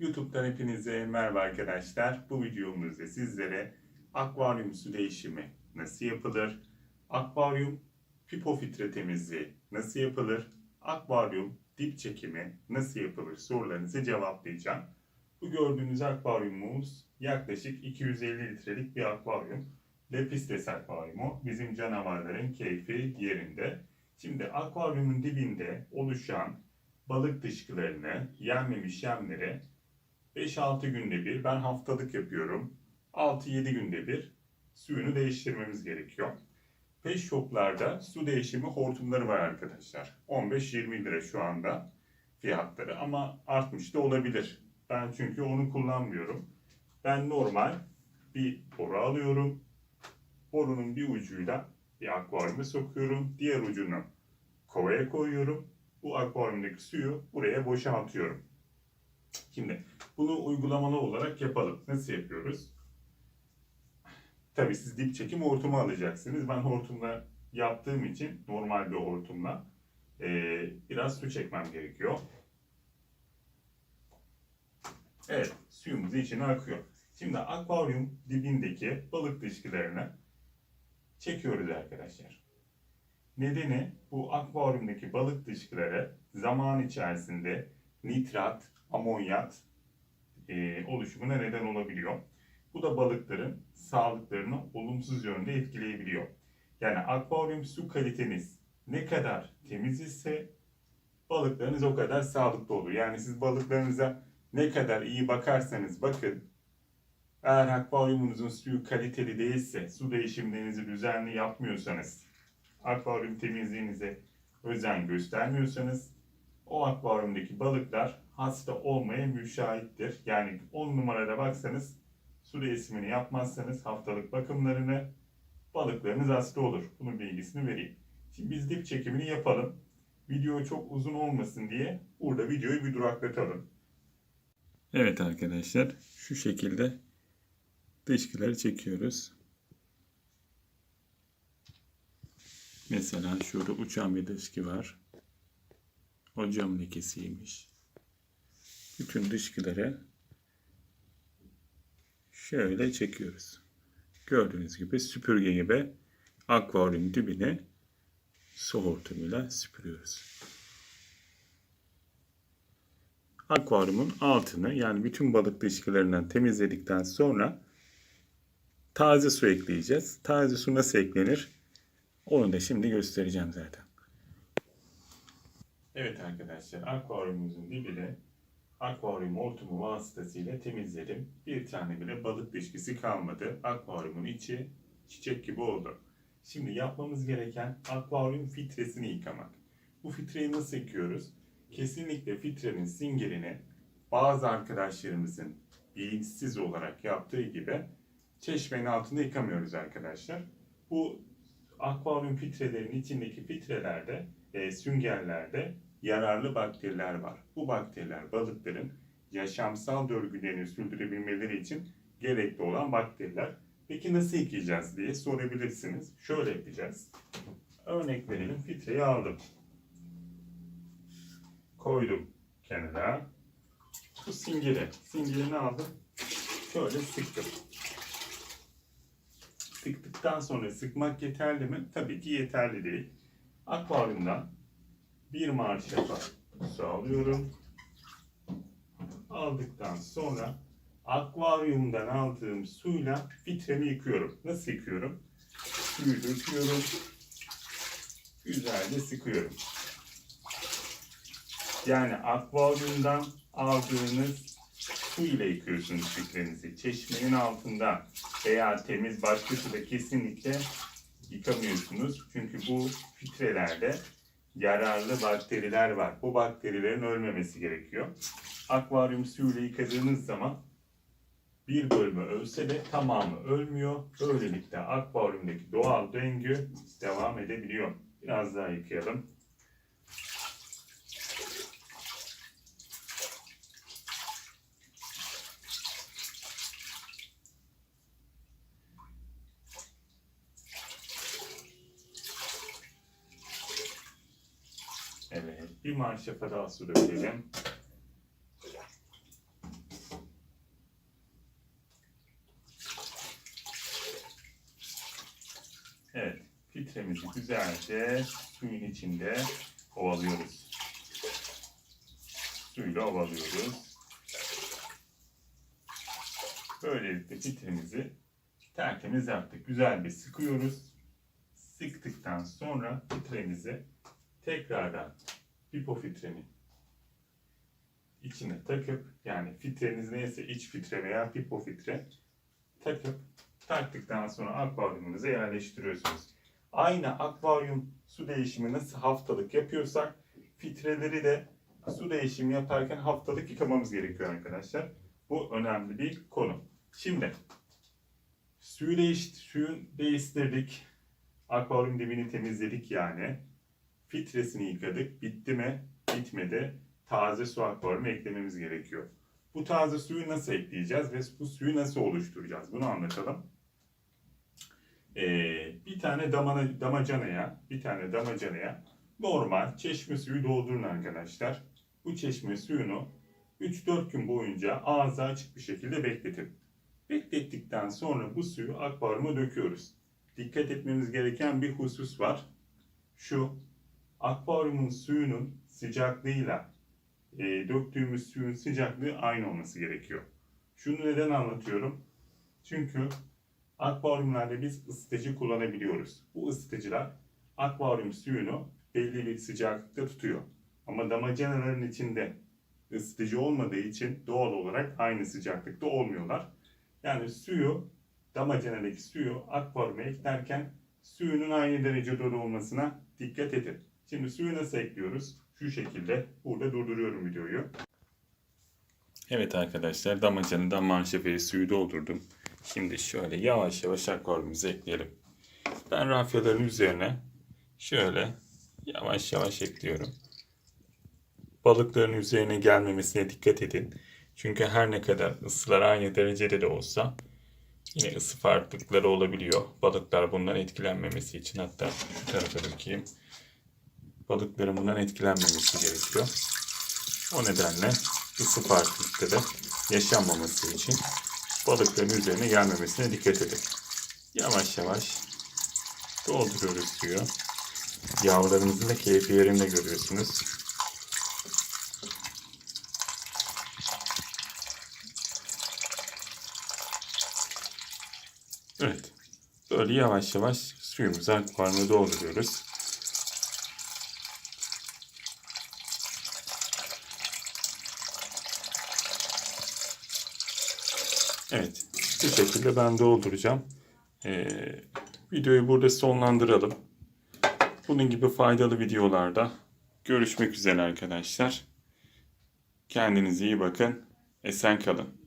YouTube'dan hepinize merhaba arkadaşlar. Bu videomuzda sizlere akvaryum su değişimi nasıl yapılır? Akvaryum pipo filtre temizliği nasıl yapılır? Akvaryum dip çekimi nasıl yapılır sorularınızı cevaplayacağım. Bu gördüğünüz akvaryumumuz yaklaşık 250 litrelik bir akvaryum. Lepistes akvaryumu. Bizim canavarların keyfi yerinde. Şimdi akvaryumun dibinde oluşan balık dışkılarını, yenmemiş yemleri 5-6 günde bir, ben haftalık yapıyorum. 6-7 günde bir suyunu değiştirmemiz gerekiyor. Pet shoplarda su değişimi hortumları var arkadaşlar. 15-20 lira şu anda fiyatları ama artmış da olabilir. Ben çünkü onu kullanmıyorum. Ben normal bir boru alıyorum. Borunun bir ucuyla bir akvaryuma sokuyorum. Diğer ucunu kovaya koyuyorum. Bu akvaryumdaki suyu buraya boşaltıyorum. Şimdi bunu uygulamalı olarak yapalım. Nasıl yapıyoruz? Tabii siz dip çekim hortumu alacaksınız. Ben hortumla yaptığım için normal bir hortumla eee, biraz su çekmem gerekiyor. Evet, suyumuz içine akıyor. Şimdi akvaryum dibindeki balık dışkılarını çekiyoruz arkadaşlar. Nedeni bu akvaryumdaki balık dışkıları zaman içerisinde nitrat, amonyat e, oluşumuna neden olabiliyor. Bu da balıkların sağlıklarını olumsuz yönde etkileyebiliyor. Yani akvaryum su kaliteniz ne kadar temiz ise balıklarınız o kadar sağlıklı olur. Yani siz balıklarınıza ne kadar iyi bakarsanız bakın eğer akvaryumunuzun suyu kaliteli değilse, su değişimlerinizi düzenli yapmıyorsanız, akvaryum temizliğinize özen göstermiyorsanız o akvaryumdaki balıklar hasta olmaya müşahittir. Yani 10 numarada baksanız su değişimini yapmazsanız haftalık bakımlarını balıklarınız hasta olur. Bunun bilgisini vereyim. Şimdi biz dip çekimini yapalım. Video çok uzun olmasın diye burada videoyu bir duraklatalım. Evet arkadaşlar şu şekilde dışkıları çekiyoruz. Mesela şurada uçan bir dışkı var. O cam lekesiymiş. Bütün dışkıları şöyle çekiyoruz. Gördüğünüz gibi süpürge gibi akvaryum dibine su hortumuyla süpürüyoruz. Akvaryumun altını yani bütün balık dışkılarından temizledikten sonra taze su ekleyeceğiz. Taze su nasıl eklenir? Onu da şimdi göstereceğim zaten. Evet arkadaşlar akvaryumumuzun dibini akvaryum hortumu vasıtasıyla temizledim. Bir tane bile balık dışkısı kalmadı. Akvaryumun içi çiçek gibi oldu. Şimdi yapmamız gereken akvaryum filtresini yıkamak. Bu filtreyi nasıl yıkıyoruz? Kesinlikle filtrenin singerini bazı arkadaşlarımızın bilinçsiz olarak yaptığı gibi çeşmenin altında yıkamıyoruz arkadaşlar. Bu akvaryum filtrelerin içindeki filtrelerde, e, süngerlerde yararlı bakteriler var. Bu bakteriler balıkların yaşamsal döngülerini sürdürebilmeleri için gerekli olan bakteriler. Peki nasıl yıkayacağız diye sorabilirsiniz. Şöyle yapacağız. Örnek verelim filtreyi aldım. Koydum kenara. Bu singeri. Singerini aldım. Şöyle sıktım. Sıktıktan sonra sıkmak yeterli mi? Tabii ki yeterli değil. Akvaryumdan bir marşapa su alıyorum. Aldıktan sonra akvaryumdan aldığım suyla filtremi yıkıyorum. Nasıl yıkıyorum? Suyu döküyorum. Güzelce sıkıyorum. Yani akvaryumdan aldığınız su ile yıkıyorsunuz filtrenizi. Çeşmenin altında veya temiz başka suda kesinlikle yıkamıyorsunuz. Çünkü bu filtrelerde yararlı bakteriler var. Bu bakterilerin ölmemesi gerekiyor. Akvaryum suyuyla yıkadığınız zaman bir bölümü ölse de tamamı ölmüyor. Böylelikle akvaryumdaki doğal döngü devam edebiliyor. Biraz daha yıkayalım. Evet. Bir manşafa daha sürebilirim. Evet. Filtremizi güzelce suyun içinde ovalıyoruz. Suyla ovalıyoruz. Böylelikle filtremizi tertemiz yaptık. Güzel bir sıkıyoruz. Sıktıktan sonra filtremizi tekrardan pipo filtrenin içine takıp yani filtreniz neyse iç filtre veya pipo filtre takıp taktıktan sonra akvaryumunuza yerleştiriyorsunuz. Aynı akvaryum su değişimi nasıl haftalık yapıyorsak filtreleri de su değişimi yaparken haftalık yıkamamız gerekiyor arkadaşlar. Bu önemli bir konu. Şimdi suyu değiş suyu değiştirdik. Akvaryum dibini temizledik yani. Filtresini yıkadık. Bitti mi? Bitmedi. Taze su akvaryumu eklememiz gerekiyor. Bu taze suyu nasıl ekleyeceğiz ve bu suyu nasıl oluşturacağız? Bunu anlatalım. Ee, bir tane damana, damacanaya, bir tane damacanaya normal çeşme suyu doldurun arkadaşlar. Bu çeşme suyunu 3-4 gün boyunca ağzı açık bir şekilde bekletin. Beklettikten sonra bu suyu akvaryuma döküyoruz. Dikkat etmemiz gereken bir husus var. Şu akvaryumun suyunun sıcaklığıyla e, döktüğümüz suyun sıcaklığı aynı olması gerekiyor. Şunu neden anlatıyorum? Çünkü akvaryumlarda biz ısıtıcı kullanabiliyoruz. Bu ısıtıcılar akvaryum suyunu belli bir sıcaklıkta tutuyor. Ama damacanaların içinde ısıtıcı olmadığı için doğal olarak aynı sıcaklıkta olmuyorlar. Yani suyu, damacanadaki suyu akvaryuma eklerken suyunun aynı derecede olmasına dikkat edin. Şimdi suyu nasıl ekliyoruz? Şu şekilde burada durduruyorum videoyu. Evet arkadaşlar damacanada manşeferi suyu doldurdum. Şimdi şöyle yavaş yavaş akvaryumumuza ekleyelim. Ben rafyaların üzerine şöyle yavaş yavaş ekliyorum. Balıkların üzerine gelmemesine dikkat edin. Çünkü her ne kadar ısılar aynı derecede de olsa yine ısı farklılıkları olabiliyor. Balıklar bundan etkilenmemesi için hatta şu tarafa dökeyim. Balıkların bundan etkilenmemesi gerekiyor. O nedenle ısı farklılıkları da yaşanmaması için balıkların üzerine gelmemesine dikkat edin. Yavaş yavaş dolduruyoruz suyu. Yavrularımızın da keyfi yerinde görüyorsunuz. Evet. Böyle yavaş yavaş suyumuzu akvaryuma dolduruyoruz. Evet. Bu şekilde ben dolduracağım. Ee, videoyu burada sonlandıralım. Bunun gibi faydalı videolarda görüşmek üzere arkadaşlar. Kendinize iyi bakın. Esen kalın.